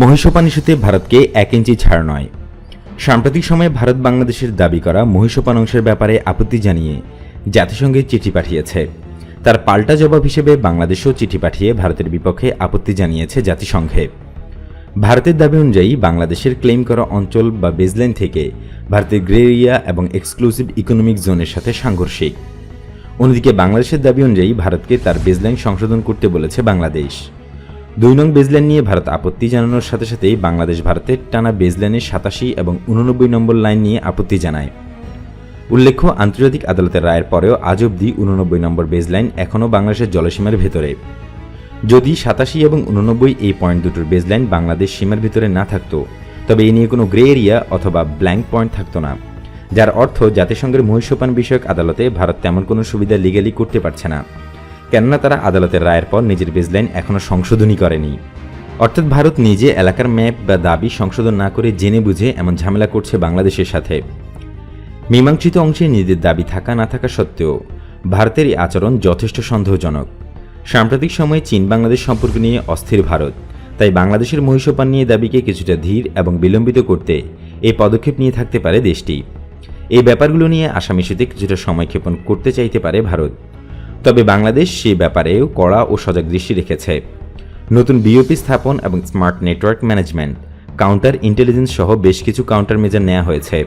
মহিষোপান ইস্যুতে ভারতকে এক ইঞ্চি ছাড় নয়। সাম্প্রতিক সময়ে ভারত বাংলাদেশের দাবি করা মহিষোপান অংশের ব্যাপারে আপত্তি জানিয়ে জাতিসংঘে চিঠি পাঠিয়েছে। তার পাল্টা জবাব হিসেবে বাংলাদেশও চিঠি পাঠিয়ে ভারতের বিপক্ষে আপত্তি জানিয়েছে জাতিসংঘে। ভারতের দাবি অনুযায়ী বাংলাদেশের ক্লেম করা অঞ্চল বা বেজলাইন থেকে ভারতের গ্রে এরিয়া এবং এক্সক্লুসিভ ইকোনমিক জোনের সাথে সাংঘর্ষিক। অন্যদিকে বাংলাদেশের দাবি অনুযায়ী ভারতকে তার বেজলাইন সংশোধন করতে বলেছে বাংলাদেশ। দুই নং বেজলাইন নিয়ে ভারত আপত্তি জানানোর সাথে সাথেই বাংলাদেশ ভারতের টানা বেজলাইনের সাতাশি এবং উননব্বই নম্বর লাইন নিয়ে আপত্তি জানায়। উল্লেখ্য, আন্তর্জাতিক আদালতের রায়ের পরেও আজ অবধি উননব্বই নম্বর বেজলাইন এখনও বাংলাদেশের জলসীমার ভেতরে। যদি সাতাশি এবং উননব্বই এই পয়েন্ট দুটোর বেজলাইন বাংলাদেশ সীমার ভিতরে না থাকতো, তবে এ নিয়ে কোনো গ্রে এরিয়া অথবা ব্ল্যাঙ্ক পয়েন্ট থাকতো না, যার অর্থ জাতিসংঘের মহিষোপান বিষয়ক আদালতে ভারত তেমন কোনো সুবিধা লিগালি করতে পারছে না। কেননা তারা আদালতের রায়ের পর নিজের বেজলাইন এখনও সংশোধনই করেনি। অর্থাৎ ভারত নিজে এলাকার ম্যাপ বা দাবি সংশোধন না করে জেনে বুঝে এমন ঝামেলা করছে বাংলাদেশের সাথে। মীমাংসিত অংশে নিজেদের দাবি থাকা না থাকা সত্ত্বেও ভারতের এই আচরণ যথেষ্ট সন্দেহজনক। সাম্প্রতিক সময়ে চীন বাংলাদেশ সম্পর্ক নিয়ে অস্থির ভারত, তাই বাংলাদেশের মহিষপান নিয়ে দাবিকে কিছুটা ধীর এবং বিলম্বিত করতে এই পদক্ষেপ নিয়ে থাকতে পারে দেশটি। এই ব্যাপারগুলো নিয়ে আসাম ইস্যুতে কিছুটা সময়ক্ষেপণ করতে চাইতে পারে ভারত। তবে বাংলাদেশ সে ব্যাপারেও কড়া ও সজাগ দৃষ্টি রেখেছে। নতুন বিওপি স্থাপন এবং smart network management, counter intelligence সহ বেশ কিছু কাউন্টার মেজার নেওয়া হয়েছে।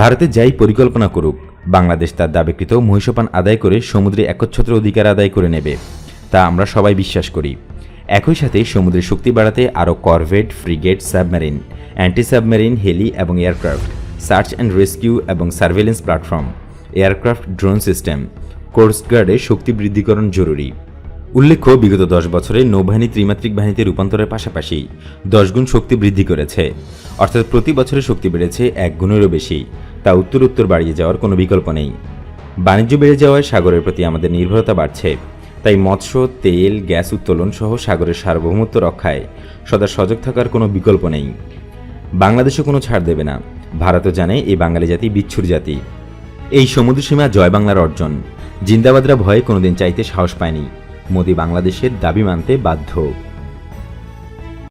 ভারতে যাই পরিকল্পনা করুক, বাংলাদেশ তার দাবিকৃত মহিষপান আদায় করে সমুদ্রে একচ্ছত্র অধিকার আদায় করে নেবে, তা আমরা সবাই বিশ্বাস করি। একই সাথে সমুদ্রের শক্তি বাড়াতে আরও corvette, frigate, submarine anti submarine heli এবং এয়ারক্রাফট, সার্চ অ্যান্ড রেস্কিউ এবং surveillance platform, aircraft drone system কোস্টগার্ডে শক্তি বৃদ্ধিকরণ জরুরি। উল্লেখ্য, বিগত দশ বছরে নৌবাহিনী ত্রিমাত্রিক বাহিনীতে রূপান্তরের পাশাপাশি দশ গুণ শক্তি বৃদ্ধি করেছে। অর্থাৎ প্রতি বছরে শক্তি বেড়েছে এক গুণেরও বেশি। তা উত্তর উত্তর বাড়িয়ে যাওয়ার কোনো বিকল্প নেই। বাণিজ্য বেড়ে যাওয়ায় সাগরের প্রতি আমাদের নির্ভরতা বাড়ছে। তাই মৎস্য, তেল, গ্যাস উত্তোলন সহ সাগরের সার্বভৌমত্ব রক্ষায় সদা সজাগ থাকার কোনো বিকল্প নেই। বাংলাদেশও কোনো ছাড় দেবে না। ভারতও জানে এই বাঙালি জাতি বিচ্ছুর জাতি। এই সমুদ্র সীমা জয় বাংলার অর্জন। জিন্দাবাদরা ভয়ে কোনোদিন চাইতে সাহস পায়নি। মোদি বাংলাদেশের দাবি মানতে বাধ্য।